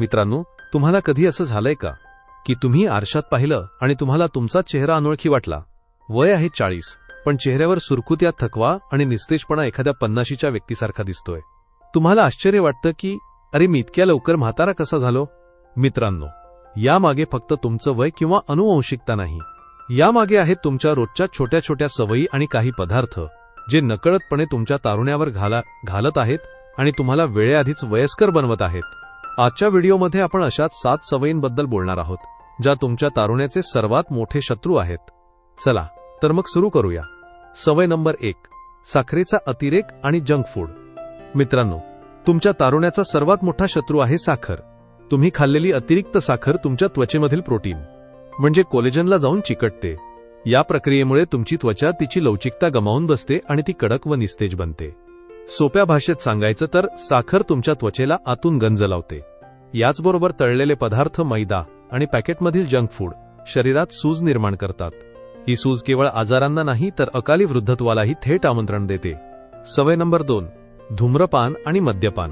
मित्रांनो तुम्हाला कधी असं झालंय का? की तुम्ही आरशात पाहिलं आणि तुम्हाला तुमचा चेहरा अनोळखी वाटला. वय आहे चाळीस पण चेहऱ्यावर सुरकुत्या थकवा आणि निस्तेजपणा एखाद्या पन्नाशीच्या व्यक्तीसारखा दिसतोय. तुम्हाला आश्चर्य वाटतं की अरे मी इतक्या लवकर म्हातारा कसा झालो? मित्रांनो यामागे फक्त तुमचं वय किंवा अनुवंशिकता नाही. यामागे आहेत तुमच्या रोजच्या छोट्या छोट्या सवयी आणि काही पदार्थ जे नकळतपणे तुमच्या तारुण्यावर घाला घालत आहेत आणि तुम्हाला वेळेआधीच वयस्कर बनवत आहेत. आजच्या व्हिडिओमध्ये आपण अशाच सात सवयींबद्दल बोलणार आहोत ज्या तुमच्या तारुण्याचे सर्वात मोठे शत्रू आहेत. चला तर मग सुरू करूया. सवय नंबर एक साखरेचा अतिरेक आणि जंक फूड. मित्रांनो तुमच्या तारुण्याचा सर्वात मोठा शत्रू आहे साखर. तुम्ही खाल्लेली अतिरिक्त साखर तुमच्या त्वचेमधील प्रोटीन म्हणजे कोलेजनला जाऊन चिकटते. या प्रक्रियेमुळे तुमची त्वचा तिची लवचिकता गमावून बसते आणि ती कडक व निस्तेज बनते. सोप्या भाषेत सांगायचं तर साखर तुमच्या त्वचेला आतून गंज लावते. याचबरोबर तळलेले पदार्थ मैदा आणि पॅकेटमधील जंक फूड शरीरात सूज निर्माण करतात. ही सूज केवळ आजारांना नाही तर अकाली वृद्धत्वालाही थेट आमंत्रण देते. सवय नंबर दोन धूम्रपान आणि मद्यपान.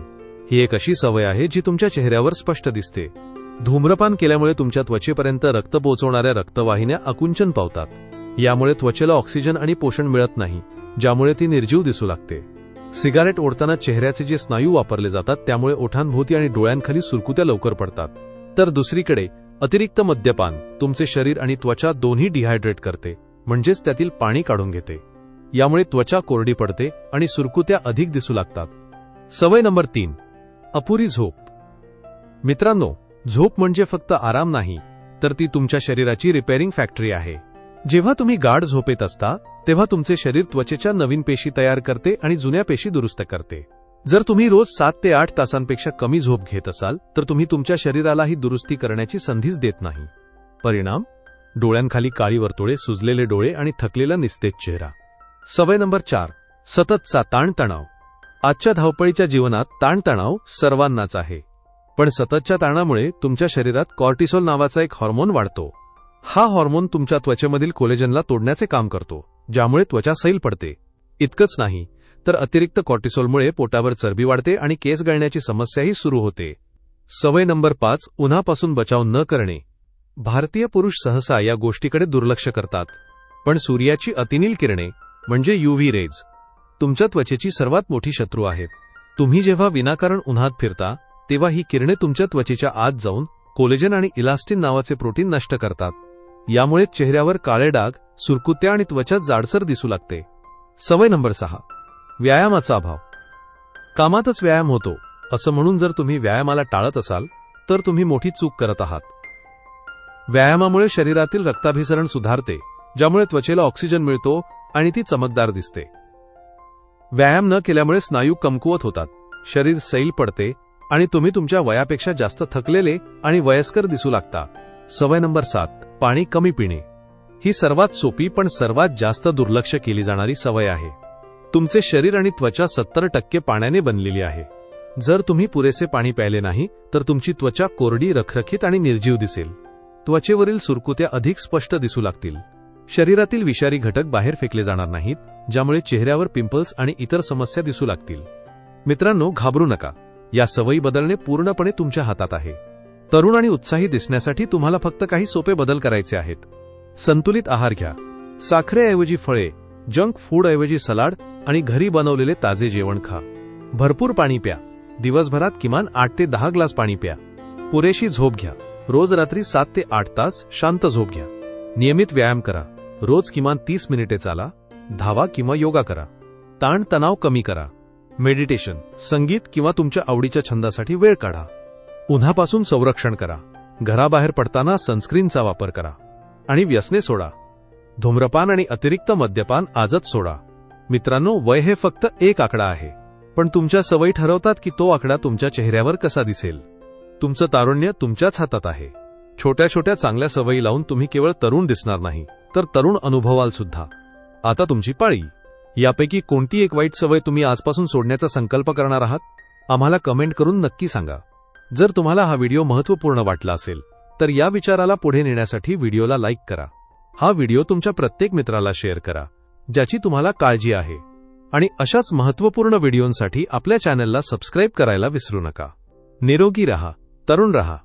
ही एक अशी सवय आहे जी तुमच्या चेहऱ्यावर स्पष्ट दिसते. धूम्रपान केल्यामुळे तुमच्या त्वचेपर्यंत रक्त पोहोचवणाऱ्या रक्तवाहिन्या आकुंचन पावतात. यामुळे त्वचेला ऑक्सिजन आणि पोषण मिळत नाही ज्यामुळे ती निर्जीव दिसू लागते. सिगारेट ओढताना चेहऱ्याचे जे स्नायू वापरले जातात त्यामुळे ओठांभोवती आणि डोळ्यांखाली सुरकुत्या लवकर पडतात. तर दुसरीकडे अतिरिक्त मद्यपान तुमचे शरीर आणि त्वचा दोन्ही डिहायड्रेट करते म्हणजेच त्यातील पाणी काढून घेते. यामुळे त्वचा कोरडी पडते आणि सुरकुत्या अधिक दिसू लागतात. सवय नंबर तीन अपुरी झोप. मित्रांनो झोप म्हणजे फक्त आराम नाही तर ती तुमच्या शरीराची रिपेअरिंग फॅक्टरी आहे. जेव्हा तुम्ही गाढ झोपेत असता तेव्हा तुमचे शरीर त्वचेच्या नवीन पेशी तयार करते आणि जुन्या पेशी दुरुस्त करते. जर तुम्ही रोज सात ते आठ तासांपेक्षा कमी झोप घेत असाल तर तुम्ही तुमच्या शरीराला ही दुरुस्ती करण्याची संधीच देत नाही. परिणाम? डोळ्यांखाली काळी वर्तुळे सुजलेले डोळे आणि थकलेला निस्तेज चेहरा. सवय नंबर चार. सततचा ताणतणाव. आजच्या धावपळीच्या जीवनात ताणतणाव सर्वांनाच आहे. पण सततच्या ताणामुळे तुमच्या शरीरात कॉर्टिसोल नावाचा एक हॉर्मोन वाढतो. हा हॉर्मोन तुमच्या त्वचेमधील कोलेजनला तोडण्याचे काम करतो ज्यामुळे त्वचा सैल पडते. इतकंच नाही तर अतिरिक्त कॉर्टिसोलमुळे पोटावर चरबी वाढते आणि केस गळण्याची समस्याही सुरू होते. सवय नंबर पाच उन्हापासून बचाव न करणे. भारतीय पुरुष सहसा या गोष्टीकडे दुर्लक्ष करतात. पण सूर्याची अतिनील किरणे म्हणजे युव्ही रेज तुमच्या त्वचेची सर्वात मोठी शत्रू आहेत. तुम्ही जेव्हा विनाकारण उन्हात फिरता तेव्हा ही किरणे तुमच्या त्वचेच्या आत जाऊन कोलेजन आणि इलास्टिन नावाचे प्रोटीन नष्ट करतात. यामुळे चेहऱ्यावर काळे डाग सुरकुत्या आणि त्वचा जाडसर दिसू लागते. सवय नंबर सहा. व्यायामाचा अभाव. कामातच व्यायाम होतो असं म्हणून जर तुम्ही व्यायामाला टाळत असाल तर तुम्ही मोठी चूक करत आहात. व्यायामामुळे शरीरातील रक्ताभिसरण सुधारते ज्यामुळे त्वचेला ऑक्सिजन मिळतो आणि ती चमकदार दिसते. व्यायाम न केल्यामुळे स्नायू कमकुवत होतात शरीर सैल पडते आणि तुम्ही तुमच्या वयापेक्षा जास्त थकलेले आणि वयस्कर दिसू लागता. सवय नंबर सात पाणी कमी पिणे. ही सर्वात सोपी पण सर्वात जास्त दुर्लक्ष केली जाणारी सवय आहे. तुमचे शरीर आणि त्वचा सत्तर टक्के पाण्याने बनलेली आहे. जर तुम्ही पुरेसे पाणी प्यायले नाही तर तुमची त्वचा कोरडी रखरखीत आणि निर्जीव दिसेल. त्वचेवरील सुरकुत्या अधिक स्पष्ट दिसू लागतील. शरीरातील विषारी घटक बाहेर फेकले जाणार नाहीत ज्यामुळे चेहऱ्यावर पिंपल्स आणि इतर समस्या दिसू लागतील. मित्रांनो घाबरू नका. या सवयी बदलणे पूर्णपणे तुमच्या हातात आहे. तरुण आणि उत्साही दिसण्यासाठी तुम्हाला फक्त काही सोपे बदल करायचे आहेत. संतुलित आहार घ्या. साखरेऐवजी फळे जंक फूडऐवजी सलाड आणि घरी बनवलेले ताजे जेवण खा. भरपूर पाणी प्या. दिवसभरात किमान आठ ते दहा ग्लास पाणी प्या. पुरेशी झोप घ्या. रोज रात्री सात ते आठ तास शांत झोप घ्या. नियमित व्यायाम करा. रोज किमान तीस मिनिटे चाला. धावा किंवा योगा करा. ताण तणाव कमी करा. मेडिटेशन संगीत किंवा तुमच्या आवडीच्या छंदासाठी वेळ काढा. उन्हापासून संरक्षण करा. घराबाहेर पडताना सनस्क्रीनचा वापर करा. आणि व्यसने सोडा. धूम्रपान आणि अतिरिक्त मद्यपान आजच सोडा. मित्रांनो वय हे फक्त एक आकडा आहे. पण तुमच्या सवयी ठरवतात की तो आकडा तुमच्या चेहऱ्यावर कसा दिसेल. तुमचं तारुण्य तुमच्याच हातात आहे. छोट्या छोट्या चांगल्या सवयी लावून तुम्ही केवळ तरुण दिसणार नाही तर तरुण अनुभवाल सुद्धा. आता तुमची पाळी. यापैकी कोणती एक वाईट सवय तुम्ही आजपासून सोडण्याचा संकल्प करणार आहात? आम्हाला कमेंट करून नक्की सांगा. जर तुम्हाला हा व्हिडिओ महत्त्वपूर्ण वाटला असेल तर या विचाराला पुढे नेण्यासाठी व्हिडिओला लाईक करा. हा व्हिडिओ तुमच्या प्रत्येक मित्राला शेअर करा ज्याची तुम्हाला काळजी आहे. आणि अशाच महत्त्वपूर्ण व्हिडिओंसाठी आपल्या चॅनलला सबस्क्राईब करायला विसरू नका. निरोगी रहा तरुण रहा.